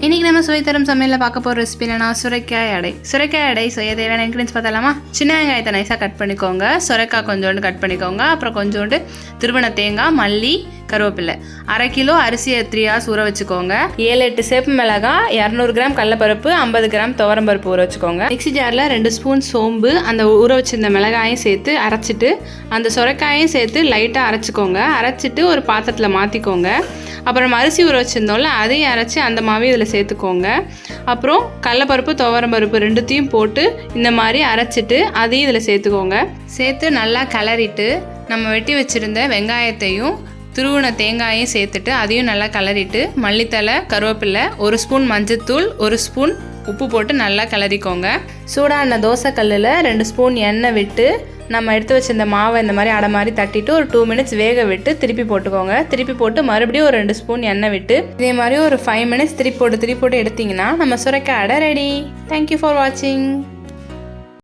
இன்னைக்கு நம்ம சுவை தரும் சமையலில் பார்க்க போகிற ரெசிபி என்னன்னா சுரைக்காய் அடை. சுரைக்காய் அடை செய்ய தேவையான இன்க்ரீடியன்ஸ் பார்த்தலாமா சின்ன வெங்காயத்தை நைஸாக கட் பண்ணிக்கோங்க. சுரைக்காய் கொஞ்சோண்டு கட் பண்ணிக்கோங்க. அப்புறம் கொஞ்சோண்டு திருவண தேங்காய் மல்லி கருவேப்பிலை. அரை கிலோ அரிசியை த்ரீ ஹவர்ஸ் ஊற வச்சுக்கோங்க. ஏழு எட்டு சேப்பு மிளகாய் இரநூறு கிராம் கடலப்பருப்பு ஐம்பது கிராம் துவரம்பருப்பு ஊற வச்சுக்கோங்க. மிக்ஸி ஜாரில் ரெண்டு ஸ்பூன் சோம்பு அந்த ஊற வச்சிருந்த மிளகாயும் சேர்த்து அரைச்சிட்டு அந்த சுரைக்காயும் சேர்த்து லைட்டாக அரைச்சிக்கோங்க. அரைச்சிட்டு ஒரு பாத்திரத்தில் மாற்றிக்கோங்க அப்புறம் அரிசி ஊற வச்சுருந்தோம்ல அதையும் அரைச்சி அந்த மாவையும் இதில் சேர்த்துக்கோங்க. அப்புறம் கடலப்பருப்பு துவரம்பருப்பு ரெண்டுத்தையும் போட்டு இந்த மாதிரி அரைச்சிட்டு அதையும் இதில் சேர்த்துக்கோங்க. சேர்த்து நல்லா கிளறிட்டு நம்ம வெட்டி வச்சுருந்த வெங்காயத்தையும் துருவின தேங்காயும் சேர்த்துட்டு அதையும் நல்லா கலரிட்டு மல்லித்தலை கருவேப்பிலை ஒரு ஸ்பூன் மஞ்சத்தூள் ஒரு ஸ்பூன் உப்பு போட்டு நல்லா கிளறிக்கோங்க சூடான தோசை கல்லில் ரெண்டு ஸ்பூன் எண்ணெய் விட்டு நம்ம எடுத்து வச்சிருந்த மாவை இந்த மாதிரி அடை மாதிரி தட்டிட்டு ஒரு டூ மினிட்ஸ் வேக விட்டு திருப்பி போட்டுக்கோங்க. திருப்பி போட்டு மறுபடியும் ஒரு ரெண்டு ஸ்பூன் எண்ணெய் விட்டு இதே மாதிரி ஒரு ஃபைவ் மினிட்ஸ் திருப்பி போட்டு திருப்பி போட்டு எடுத்திங்கன்னா நம்ம சுரைக்காய் அடை ரெடி தேங்க்யூ ஃபார் வாட்சிங்